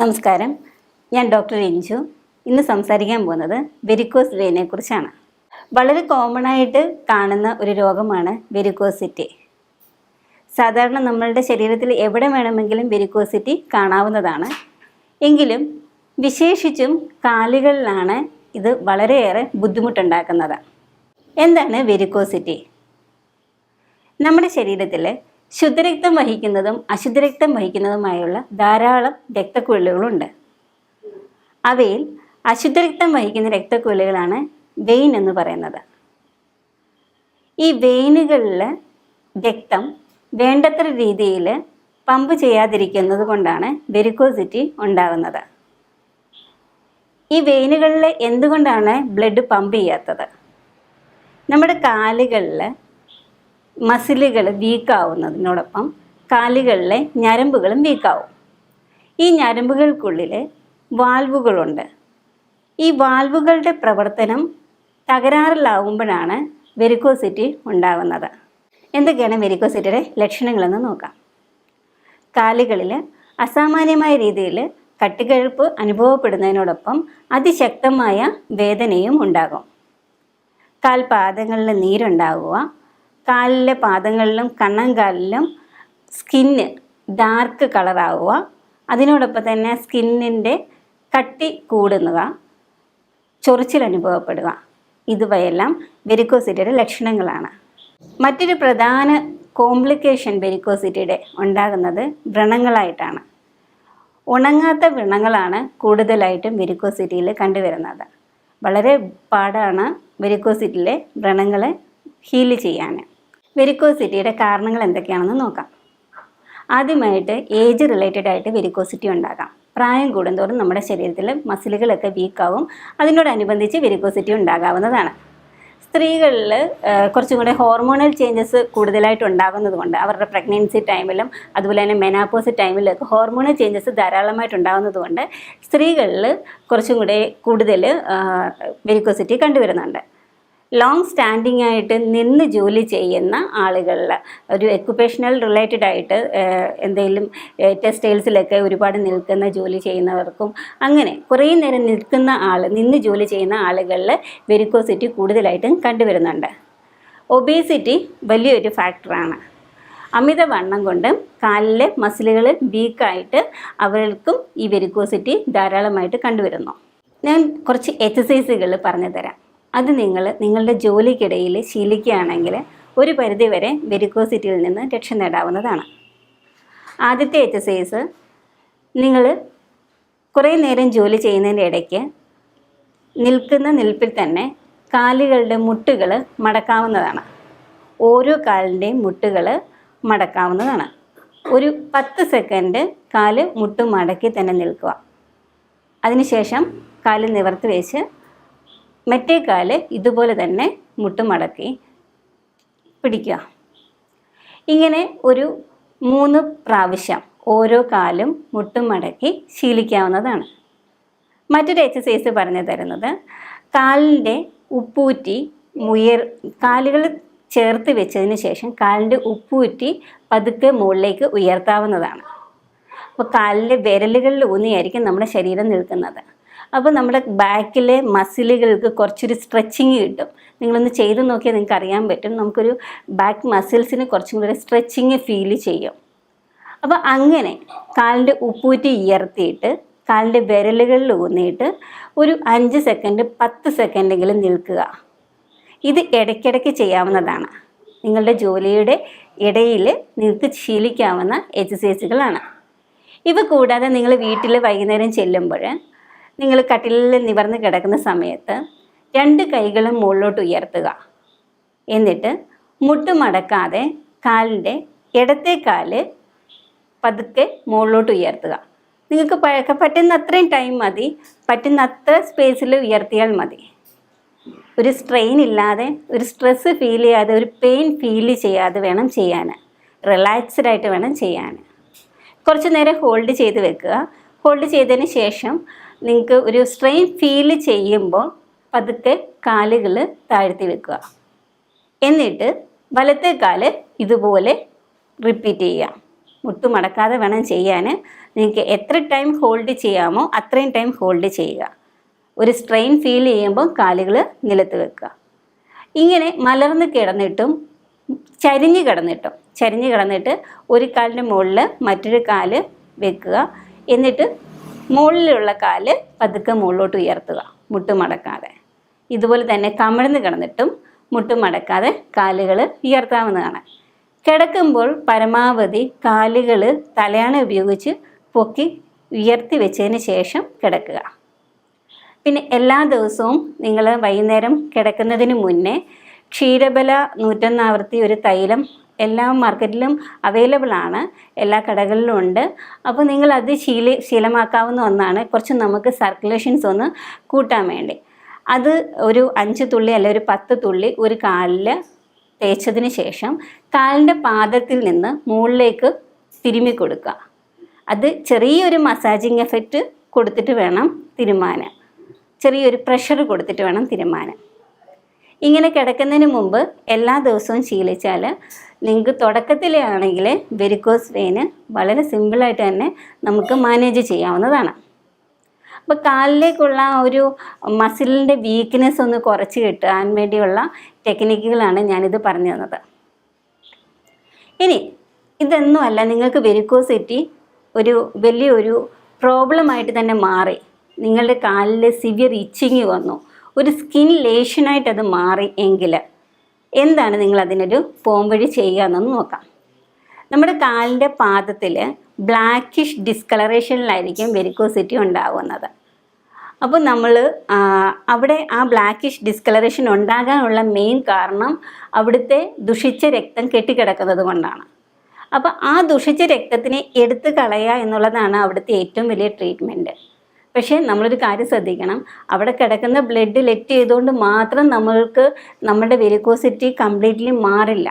നമസ്കാരം. ഞാൻ ഡോക്ടർ രഞ്ജു ഇന്ന് സംസാരിക്കാൻ പോകുന്നത് വെരിക്കോസ് വെയിനെ കുറിച്ചാണ്. വളരെ കോമൺ ആയിട്ട് കാണുന്ന ഒരു രോഗമാണ് വെരിക്കോസിറ്റി. സാധാരണ നമ്മളുടെ ശരീരത്തിൽ എവിടെ വേണമെങ്കിലും വെരിക്കോസിറ്റി കാണാവുന്നതാണ്. എങ്കിലും വിശേഷിച്ചും കാലുകളിലാണ് ഇത് വളരെയേറെ ബുദ്ധിമുട്ടുണ്ടാക്കുന്നത്. എന്താണ് വെരിക്കോസിറ്റി? നമ്മുടെ ശരീരത്തിൽ ശുദ്ധരക്തം വഹിക്കുന്നതും അശുദ്ധരക്തം വഹിക്കുന്നതുമായുള്ള ധാരാളം രക്തക്കുഴലുകളുണ്ട്. അവയിൽ അശുദ്ധരക്തം വഹിക്കുന്ന രക്തക്കുഴലുകളാണ് വെയിൻ എന്ന് പറയുന്നത്. ഈ വെയിനുകളിൽ രക്തം വേണ്ടത്ര രീതിയിൽ പമ്പ് ചെയ്യാതിരിക്കുന്നത് കൊണ്ടാണ് വെരിക്കോസിറ്റി ഉണ്ടാകുന്നത് ഈ വെയിനുകളിൽ എന്തുകൊണ്ടാണ് ബ്ലഡ് പമ്പ് ചെയ്യാത്തത്? നമ്മുടെ കാലുകളിൽ മസിലുകൾ വീക്കാവുന്നതിനോടൊപ്പം കാലുകളിലെ ഞരമ്പുകളും വീക്കാവും. ഈ ഞരമ്പുകൾക്കുള്ളിൽ വാൽവുകളുണ്ട്. ഈ വാൽവുകളുടെ പ്രവർത്തനം തകരാറിലാവുമ്പോഴാണ് വെരിക്കോസിറ്റി ഉണ്ടാകുന്നത്. എന്തൊക്കെയാണ് വെരിക്കോസിറ്റിയുടെ ലക്ഷണങ്ങളെന്ന് നോക്കാം. കാലുകളിൽ അസാമാന്യമായ രീതിയിൽ കട്ടിക്കഴുപ്പ് അനുഭവപ്പെടുന്നതിനോടൊപ്പം അതിശക്തമായ വേദനയും ഉണ്ടാകും. കാൽപാദങ്ങളിൽ നീരുണ്ടാവുക കാലിലെ പാദങ്ങളിലും കണ്ണൻകാലിലും സ്കിന്ന് ഡാർക്ക് കളറാവുക. അതിനോടൊപ്പം തന്നെ സ്കിന്നിന്റെ കട്ടി കൂടുക ചൊറിച്ചിൽ അനുഭവപ്പെടുക. ഇതുവയെല്ലാം വെരിക്കോസിറ്റിയുടെ ലക്ഷണങ്ങളാണ്. മറ്റൊരു പ്രധാന കോംപ്ലിക്കേഷൻ വെരിക്കോസിറ്റിയുടെ ഉണ്ടാകുന്നത് വ്രണങ്ങളായിട്ടാണ്. ഉണങ്ങാത്ത വ്രണങ്ങളാണ് കൂടുതലായിട്ടും വെരിക്കോസിറ്റിയിൽ കണ്ടുവരുന്നത്. വളരെ പാടാണ് വെരിക്കോസിറ്റിയിലെ വ്രണങ്ങളെ ഹീൽ ചെയ്യാൻ. വെരിക്കോസിറ്റിയുടെ കാരണങ്ങൾ എന്തൊക്കെയാണെന്ന് നോക്കാം. ആദ്യമായിട്ട് ഏജ് റിലേറ്റഡ് ആയിട്ട് വെരിക്കോസിറ്റി ഉണ്ടാകാം. പ്രായം കൂടുന്തോറും നമ്മുടെ ശരീരത്തിൽ മസിലുകളൊക്കെ വീക്കാവും. അതിനോടനുബന്ധിച്ച് വെരിക്കോസിറ്റി ഉണ്ടാകാവുന്നതാണ്. സ്ത്രീകളിൽ കുറച്ചും കൂടെ ഹോർമോണൽ ചേഞ്ചസ് കൂടുതലായിട്ട് ഉണ്ടാകുന്നത് കൊണ്ട് അവരുടെ പ്രഗ്നൻസി ടൈമിലും അതുപോലെ തന്നെ മെനാപ്പോസ് ടൈമിലൊക്കെ ഹോർമോണൽ ചേഞ്ചസ് ധാരാളമായിട്ട് ഉണ്ടാകുന്നത് കൊണ്ട് സ്ത്രീകളിൽ കുറച്ചും കൂടെ കൂടുതൽ വെരിക്കോസിറ്റി കണ്ടുവരുന്നുണ്ട്. ലോങ് സ്റ്റാൻഡിങ് ആയിട്ട് നിന്ന് ജോലി ചെയ്യുന്ന ആളുകളിൽ ഒരു എക്യുപേഷണൽ റിലേറ്റഡ് ആയിട്ട് എന്തെങ്കിലും ടെക്സ്റ്റൈൽസിലൊക്കെ ഒരുപാട് നിൽക്കുന്ന ജോലി ചെയ്യുന്നവർക്കും അങ്ങനെ കുറേ നേരം നിൽക്കുന്ന ആൾ നിന്ന് ജോലി ചെയ്യുന്ന ആളുകളിൽ വെരിക്കോസിറ്റി കൂടുതലായിട്ടും കണ്ടുവരുന്നുണ്ട്. ഒബേസിറ്റി വലിയൊരു ഫാക്ടറാണ് അമിതവണ്ണം കൊണ്ട് കാലിലെ മസിലുകൾ വീക്കായിട്ട് അവർക്കും ഈ വെരിക്കോസിറ്റി ധാരാളമായിട്ട് കണ്ടുവരുന്നു. ഞാൻ കുറച്ച് എക്സസൈസുകൾ പറഞ്ഞു തരാം അത് നിങ്ങൾ നിങ്ങളുടെ ജോലിക്കിടയിൽ ശീലിക്കുകയാണെങ്കിൽ ഒരു പരിധിവരെ വെരിക്കോസിറ്റിയിൽ നിന്ന് രക്ഷ നേടാവുന്നതാണ്. ആദ്യത്തെ എക്സസൈസ് നിങ്ങൾ കുറേ നേരം ജോലി ചെയ്യുന്നതിന്റെ ഇടയ്ക്ക് നിൽക്കുന്ന നിൽപ്പിൽ തന്നെ കാലുകളുടെ മുട്ടുകൾ മടക്കാവുന്നതാണ്. ഓരോ കാലിന്റെയും മുട്ടുകൾ മടക്കാവുന്നതാണ്. ഒരു പത്ത് സെക്കൻഡ് കാൽ മുട്ട് മടക്കി തന്നെ നിൽക്കുക. അതിനുശേഷം കാൽ നിവർത്തി വെച്ച് മറ്റേ കാൽ ഇതുപോലെ തന്നെ മുട്ടുമടക്കി പിടിക്കുക. ഇങ്ങനെ ഒരു മൂന്ന് പ്രാവശ്യം ഓരോ കാലും മുട്ടുമടക്കി ശീലിക്കാവുന്നതാണ്. മറ്റൊരു എക്സസൈസ് പറഞ്ഞു തരുന്നത് കാലിന്റെ ഉപ്പൂറ്റി മുയർ കാലുകൾ ചേർത്ത് വെച്ചതിന് ശേഷം കാലിന്റെ ഉപ്പൂറ്റി പതുക്കെ മുകളിലേക്ക് ഉയർത്താവുന്നതാണ്. അപ്പോൾ കാലിന്റെ വിരലുകളിൽ ഊന്നിയായിരിക്കും നമ്മുടെ ശരീരം നിൽക്കുന്നത്. അപ്പോൾ നമ്മുടെ ബാക്കിലെ മസിലുകൾക്ക് കുറച്ചൊരു സ്ട്രെച്ചിങ് കിട്ടും. നിങ്ങളൊന്ന് ചെയ്ത് നോക്കിയാൽ നിങ്ങൾക്ക് അറിയാൻ പറ്റും. നമുക്കൊരു ബാക്ക് മസിൽസിന് കുറച്ചും കൂടി സ്ട്രെച്ചിങ് ഫീൽ ചെയ്യും. അപ്പോൾ അങ്ങനെ കാലിന്റെ ഉപ്പൂറ്റി ഉയർത്തിയിട്ട് കാലിന്റെ വിരലുകളിൽ ഊന്നിയിട്ട് ഒരു അഞ്ച് സെക്കൻഡ് പത്ത് സെക്കൻഡെങ്കിലും നിൽക്കുക. ഇത് ഇടയ്ക്കിടയ്ക്ക് ചെയ്യാവുന്നതാണ്. നിങ്ങളുടെ ജോലിയുടെ ഇടയിൽ നിങ്ങൾക്ക് ശീലിക്കാവുന്ന എക്സസൈസുകളാണ് ഇവ കൂടാതെ നിങ്ങൾ വീട്ടിൽ വൈകുന്നേരം ചെല്ലുമ്പോൾ നിങ്ങൾ കട്ടിലിൽ നിവർന്ന് കിടക്കുന്ന സമയത്ത് രണ്ട് കൈകളും മുകളിലോട്ട് ഉയർത്തുക. എന്നിട്ട് മുട്ടുമടക്കാതെ കാലിന്റെ ഇടത്തെ കാൽ പതുക്കെ മുകളിലോട്ട് ഉയർത്തുക. നിങ്ങൾക്ക് പറ്റുന്ന അത്രയും ടൈം മതി. പറ്റുന്ന അത്ര സ്പേസിൽ ഉയർത്തിയാൽ മതി. ഒരു സ്ട്രെയിൻ ഇല്ലാതെ ഒരു സ്ട്രെസ് ഫീൽ ചെയ്യാതെ ഒരു പെയിൻ ഫീൽ ചെയ്യാതെ വേണം ചെയ്യാൻ. റിലാക്സ്ഡ് ആയിട്ട് വേണം ചെയ്യാൻ. കുറച്ച് നേരം ഹോൾഡ് ചെയ്ത് വെക്കുക. ഹോൾഡ് ചെയ്തതിന് ശേഷം നിങ്ങൾക്ക് ഒരു സ്ട്രെയിൻ ഫീൽ ചെയ്യുമ്പോൾ പതുക്കെ കാലുകൾ താഴ്ത്തി വെക്കുക. എന്നിട്ട് വലത്തെ കാൽ ഇതുപോലെ റിപ്പീറ്റ് ചെയ്യുക. മുട്ടുമടക്കാതെ വേണം ചെയ്യാൻ. നിങ്ങൾക്ക് എത്ര ടൈം ഹോൾഡ് ചെയ്യാമോ അത്രയും ടൈം ഹോൾഡ് ചെയ്യുക. ഒരു സ്ട്രെയിൻ ഫീൽ ചെയ്യുമ്പോൾ കാലുകൾ നിലത്ത് വെക്കുക. ഇങ്ങനെ മലർന്ന് കിടന്നിട്ടും ചരിഞ്ഞ് കിടന്നിട്ടും ചരിഞ്ഞ് കിടന്നിട്ട് ഒരു കാലിന്റെ മുകളിൽ മറ്റൊരു കാൽ വെക്കുക. എന്നിട്ട് മുകളിലുള്ള കാൽ പതുക്കെ മുകളിലോട്ട് ഉയർത്തുക. മുട്ട് മടക്കാതെ. ഇതുപോലെ തന്നെ കമിഴ്ന്ന് കിടന്നിട്ടും മുട്ട് മടക്കാതെ കാലുകൾ ഉയർത്താവുന്നതാണ്. കിടക്കുമ്പോൾ പരമാവധി കാലുകൾ തലയാണ ഉപയോഗിച്ച് പൊക്കി ഉയർത്തി വെച്ചതിന് ശേഷം കിടക്കുക. പിന്നെ എല്ലാ ദിവസവും നിങ്ങൾ വൈകുന്നേരം കിടക്കുന്നതിന് മുന്നേ ക്ഷീരബല നൂറ്റൊന്നാവർത്തി ഒരു തൈലം എല്ലാ മാർക്കറ്റിലും അവൈലബിൾ ആണ്. എല്ലാ കടകളിലും ഉണ്ട്. അപ്പോൾ നിങ്ങൾ അത് ശീല ശീലമാക്കാവുന്ന ഒന്നാണ്. കുറച്ച് നമുക്ക് സർക്കുലേഷൻസ് ഒന്ന് കൂട്ടാൻ വേണ്ടി. അത് ഒരു അഞ്ച് തുള്ളി അല്ലെ ഒരു പത്ത് തുള്ളി ഒരു കാലിൽ തേച്ചതിന് ശേഷം കാലിന്റെ പാദത്തിൽ നിന്ന് മുകളിലേക്ക് തിരുമ്മി കൊടുക്കുക. അത് ചെറിയൊരു മസാജിങ് എഫക്റ്റ് കൊടുത്തിട്ട് വേണം തിരുമാനം ചെറിയൊരു പ്രഷർ കൊടുത്തിട്ട് വേണം തിരുമാനാൻ ഇങ്ങനെ കിടക്കുന്നതിന് മുമ്പ് എല്ലാ ദിവസവും ശീലിച്ചാൽ നിങ്ങൾക്ക് തുടക്കത്തിലെ ആണെങ്കിൽ വെരിക്കോസ് വെയിന് വളരെ സിമ്പിളായിട്ട് തന്നെ നമുക്ക് മാനേജ് ചെയ്യാവുന്നതാണ്. അപ്പോൾ കാലിലേക്കുള്ള ഒരു മസിലിന്റെ വീക്ക്നെസ് ഒന്ന് കുറച്ച് കിട്ടാൻ വേണ്ടിയുള്ള ടെക്നിക്കുകളാണ് ഞാനിത് പറഞ്ഞു തന്നത്. ഇനി ഇതൊന്നുമല്ല നിങ്ങൾക്ക് വെരിക്കോസിറ്റി ഒരു വലിയൊരു പ്രോബ്ലമായിട്ട് തന്നെ മാറി. നിങ്ങളുടെ കാലിൽ സിവിയർ ഇച്ചിങ് വന്നു. ഒരു സ്കിൻ ലേഷനായിട്ട് അത് മാറി എങ്കിൽ എന്താണ് നിങ്ങൾ അതിനൊരു പോംവഴി ചെയ്യുക എന്നൊന്ന് നോക്കാം. നമ്മുടെ കാലിന്റെ പാദത്തിൽ ബ്ലാക്കിഷ് ഡിസ്കളറേഷനിലായിരിക്കും വെരിക്കോസിറ്റി ഉണ്ടാകുന്നത് അപ്പോൾ നമ്മൾ അവിടെ ആ ബ്ലാക്കിഷ് ഡിസ്കളറേഷൻ ഉണ്ടാകാനുള്ള മെയിൻ കാരണം അവിടുത്തെ ദുഷിച്ച രക്തം കെട്ടിക്കിടക്കുന്നത് കൊണ്ടാണ്. അപ്പോൾ ആ ദുഷിച്ച രക്തത്തിനെ എടുത്തു കളയുക എന്നുള്ളതാണ് അവിടുത്തെ ഏറ്റവും വലിയ ട്രീറ്റ്മെന്റ് പക്ഷേ നമ്മളൊരു കാര്യം ശ്രദ്ധിക്കണം. അവിടെ കിടക്കുന്ന ബ്ലഡ് ലെറ്റ് ചെയ്തുകൊണ്ട് മാത്രം നമ്മൾക്ക് നമ്മുടെ വെരിക്കോസിറ്റി കംപ്ലീറ്റ്ലി മാറില്ല.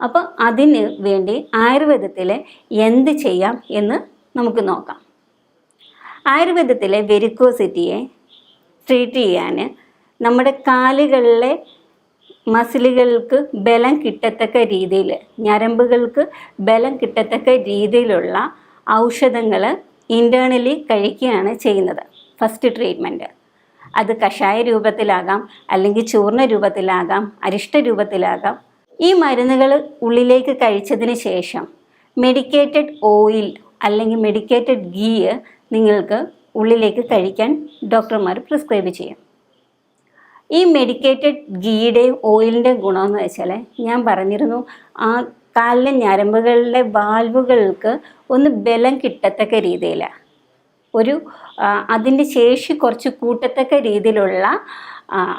അപ്പോൾ അതിന് വേണ്ടി ആയുർവേദത്തിൽ എന്ത് ചെയ്യാം എന്ന് നമുക്ക് നോക്കാം. ആയുർവേദത്തിലെ വെരിക്കോസിറ്റിയെ ട്രീറ്റ് ചെയ്യാൻ നമ്മുടെ കാലുകളിലെ മസിലുകൾക്ക് ബലം കിട്ടത്തക്ക രീതിയിൽ ഞരമ്പുകൾക്ക് ബലം കിട്ടത്തക്ക രീതിയിലുള്ള ഔഷധങ്ങൾ ഇന്റേർണലി കഴിക്കുകയാണ് ചെയ്യുന്നത്. ഫസ്റ്റ് ട്രീറ്റ്മെന്റ് അത് കഷായ രൂപത്തിലാകാം അല്ലെങ്കിൽ ചൂർണ രൂപത്തിലാകാം അരിഷ്ട രൂപത്തിലാകാം. ഈ മരുന്നുകൾ ഉള്ളിലേക്ക് കഴിച്ചതിന് ശേഷം മെഡിക്കേറ്റഡ് ഓയിൽ അല്ലെങ്കിൽ മെഡിക്കേറ്റഡ് ഗീ നിങ്ങൾക്ക് ഉള്ളിലേക്ക് കഴിക്കാൻ ഡോക്ടർമാർ പ്രിസ്ക്രൈബ് ചെയ്യും. ഈ മെഡിക്കേറ്റഡ് ഗീയുടെയും ഓയിലിന്റെയും ഗുണമെന്ന് വെച്ചാൽ ഞാൻ പറഞ്ഞിരുന്നു ആ കാലിലെ ഞരമ്പുകളിലെ വാൽവുകൾക്ക് ഒന്ന് ബലം കിട്ടത്തക്ക രീതിയിൽ ഒരു അതിന്റെ ശേഷി കുറച്ച് കൂട്ടത്തക്ക രീതിയിലുള്ള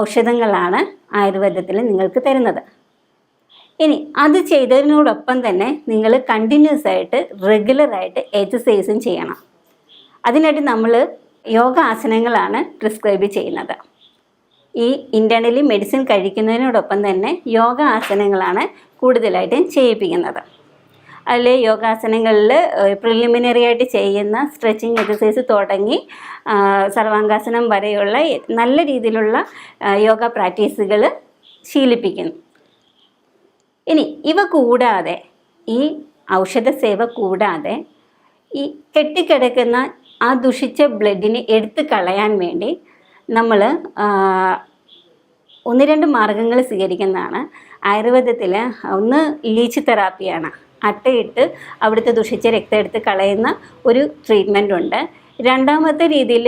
ഔഷധങ്ങളാണ് ആയുർവേദത്തിൽ നിങ്ങൾക്ക് തരുന്നത്. ഇനി അത് ചെയ്തതിനോടൊപ്പം തന്നെ നിങ്ങൾ കണ്ടിന്യൂസ് ആയിട്ട് റെഗുലറായിട്ട് എക്സസൈസും ചെയ്യണം. അതിനായിട്ട് നമ്മൾ യോഗ ആസനങ്ങളാണ് പ്രിസ്ക്രൈബ് ചെയ്യുന്നത്. ഈ ഇന്റേർണലി മെഡിസിൻ കഴിക്കുന്നതിനോടൊപ്പം തന്നെ യോഗ ആസനങ്ങളാണ് കൂടുതലായിട്ടും ചെയ്യിപ്പിക്കുന്നത്. അതിൽ യോഗാസനങ്ങളിൽ പ്രിലിമിനറി ആയിട്ട് ചെയ്യുന്ന സ്ട്രെച്ചിങ് എക്സസൈസ് തുടങ്ങി സർവാംഗാസനം വരെയുള്ള നല്ല രീതിയിലുള്ള യോഗ പ്രാക്ടീസുകൾ ശീലിപ്പിക്കുന്നു. ഇനി ഇവ കൂടാതെ ഈ ഔഷധ സേവ കൂടാതെ ഈ കെട്ടിക്കിടക്കുന്ന ആ ദുഷിച്ച ബ്ലഡിനെ എടുത്തു കളയാൻ വേണ്ടി നമ്മൾ ഒന്ന് രണ്ട് മാർഗങ്ങൾ സ്വീകരിക്കുന്നതാണ്. ആയുർവേദത്തിൽ ഒന്ന് ലീച്ച് തെറാപ്പിയാണ്. അട്ടയിട്ട് അവിടുത്തെ ദുഷിച്ച രക്തം എടുത്ത് കളയുന്ന ഒരു ട്രീറ്റ്മെന്റ് ഉണ്ട്. രണ്ടാമത്തെ രീതിയിൽ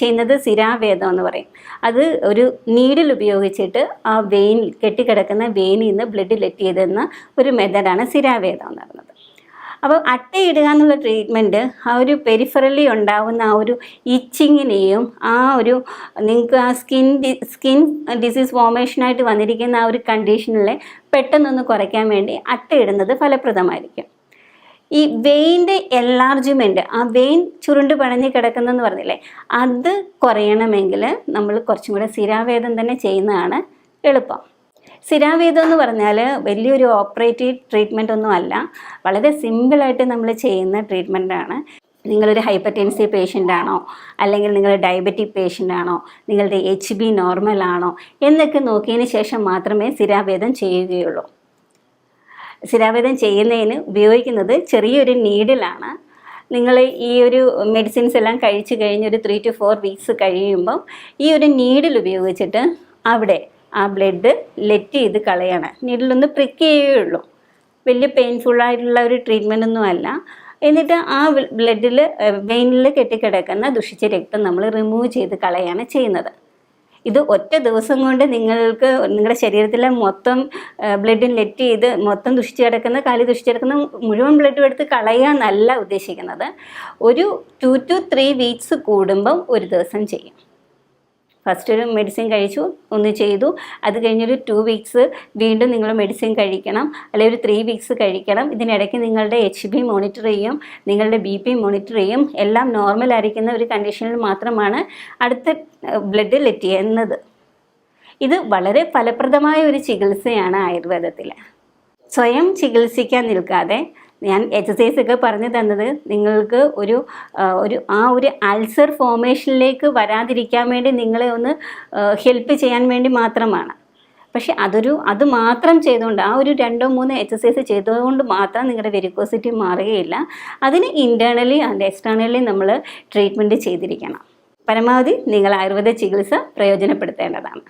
ചെയ്യുന്നത് സിരാവേദം എന്ന് പറയും. അത് ഒരു നീഡിൽ ഉപയോഗിച്ചിട്ട് ആ വെയിൻ കെട്ടിക്കിടക്കുന്ന വെയിനിൽ നിന്ന് ബ്ലഡ് ലെറ്റ് ചെയ്തെന്ന ഒരു മെത്തഡാണ് സിരാവേദം എന്ന് പറയുന്നത്. അപ്പോൾ അട്ടയിടുക എന്നുള്ള ട്രീറ്റ്മെന്റ് ആ ഒരു പെരിഫറലി ഉണ്ടാകുന്ന ആ ഒരു ഇച്ചിങ്ങിനെയും ആ ഒരു നിങ്ങൾക്ക് ആ സ്കിൻ സ്കിൻ ഡിസീസ് ഫോമേഷനായിട്ട് വന്നിരിക്കുന്ന ആ ഒരു കണ്ടീഷനിലെ പെട്ടെന്നൊന്ന് കുറയ്ക്കാൻ വേണ്ടി അട്ടയിടുന്നത് ഫലപ്രദമായിരിക്കും. ഈ വെയിന്റെ എൻലാർജ്മെന്റ് ആ വെയിൻ ചുരുണ്ട് പണഞ്ഞ് കിടക്കുന്നതെന്ന് പറഞ്ഞില്ലേ അത് കുറയണമെങ്കിൽ നമ്മൾ കുറച്ചും കൂടെ സ്ഥിരാവേദം തന്നെ ചെയ്യുന്നതാണ് എളുപ്പം. സ്ഥിരാവേദം എന്ന് പറഞ്ഞാൽ വലിയൊരു ഓപ്പറേറ്റീവ് ട്രീറ്റ്മെന്റ് ഒന്നും അല്ല. വളരെ സിമ്പിളായിട്ട് നമ്മൾ ചെയ്യുന്ന ട്രീറ്റ്മെന്റാണ് നിങ്ങളൊരു ഹൈപ്പർ ടെൻസീവ് പേഷ്യന്റ് ആണോ? അല്ലെങ്കിൽ നിങ്ങൾ ഡയബറ്റിക് പേഷ്യന്റ് ആണോ? നിങ്ങളുടെ എച്ച് ബി നോർമൽ ആണോ? എന്നൊക്കെ നോക്കിയതിന് ശേഷം മാത്രമേ സ്ഥിരാവേദം ചെയ്യുകയുള്ളൂ. സ്ഥിരാവേദം ചെയ്യുന്നതിന് ഉപയോഗിക്കുന്നത് ചെറിയൊരു നീഡിലാണ്. നിങ്ങൾ ഈ ഒരു മെഡിസിൻസ് എല്ലാം കഴിച്ചു കഴിഞ്ഞ് ഒരു ത്രീ ടു ഫോർ വീക്സ് കഴിയുമ്പം ഈ ഒരു നീഡിൽ ഉപയോഗിച്ചിട്ട് അവിടെ ആ ബ്ലഡ് ലെറ്റ് ചെയ്ത് കളയണം. നീഡിലൊന്ന് പ്രിക്ക് ചെയ്യുകയുള്ളൂ വലിയ പെയിൻഫുള്ളായിട്ടുള്ള ഒരു ട്രീറ്റ്മെന്റ് ഒന്നും അല്ല. എന്നിട്ട് ആ ബ്ലഡിൽ വെയിനിൽ കെട്ടിക്കിടക്കുന്ന ദുഷിച്ച രക്തം നമ്മൾ റിമൂവ് ചെയ്ത് കളയാണ് ചെയ്യുന്നത്. ഇത് ഒറ്റ ദിവസം കൊണ്ട് നിങ്ങൾക്ക് നിങ്ങളുടെ ശരീരത്തിലെ മൊത്തം ബ്ലഡും ലെറ്റ് ചെയ്ത് മൊത്തം ദുഷിച്ച് കിടക്കുന്ന കാലി ദുഷിച്ച് കിടക്കുന്ന മുഴുവൻ ബ്ലഡും എടുത്ത് കളയാന്നല്ല ഉദ്ദേശിക്കുന്നത്. ഒരു ടു ടു ത്രീ വീക്സ് കൂടുമ്പം ഒരു ദിവസം ചെയ്യും. ഫസ്റ്റ് ഒരു മെഡിസിൻ കഴിച്ചു ഒന്ന് ചെയ്തു. അത് കഴിഞ്ഞൊരു ടു വീക്സ് വീണ്ടും നിങ്ങൾ മെഡിസിൻ കഴിക്കണം. അല്ലെങ്കിൽ ഒരു ത്രീ വീക്സ് കഴിക്കണം. ഇതിനിടയ്ക്ക് നിങ്ങളുടെ എച്ച് ബി മോണിറ്റർ ചെയ്യും നിങ്ങളുടെ ബി പി മോണിറ്റർ ചെയ്യും. എല്ലാം നോർമൽ ആയിരിക്കുന്ന ഒരു കണ്ടീഷനിൽ മാത്രമാണ് അടുത്ത ബ്ലഡ് ലെറ്റ് ചെയ്യുന്നത് ഇത് വളരെ ഫലപ്രദമായ ഒരു ചികിത്സയാണ് ആയുർവേദത്തിൽ സ്വയം ചികിത്സിക്കാൻ നിൽക്കാതെ ഞാൻ എക്സസൈസ് ഒക്കെ പറഞ്ഞു തന്നത് നിങ്ങൾക്ക് ഒരു ഒരു ആ ഒരു അൾസർ ഫോമേഷനിലേക്ക് വരാതിരിക്കാൻ വേണ്ടി നിങ്ങളെ ഒന്ന് ഹെൽപ്പ് ചെയ്യാൻ വേണ്ടി മാത്രമാണ്. പക്ഷേ അതൊരു അത് മാത്രം ചെയ്തുകൊണ്ട് ആ ഒരു രണ്ടോ മൂന്നോ എക്സസൈസ് ചെയ്തുകൊണ്ട് മാത്രം നിങ്ങളുടെ വെരിക്കോസിറ്റി മാറുകയില്ല. അതിന് ഇന്റേർണലി ആൻഡ് എക്സ്റ്റേണലി നമ്മൾ ട്രീറ്റ്മെന്റ് ചെയ്തിരിക്കണം. പരമാവധി നിങ്ങൾ ആയുർവേദ ചികിത്സ പ്രയോജനപ്പെടുത്തേണ്ടതാണ്.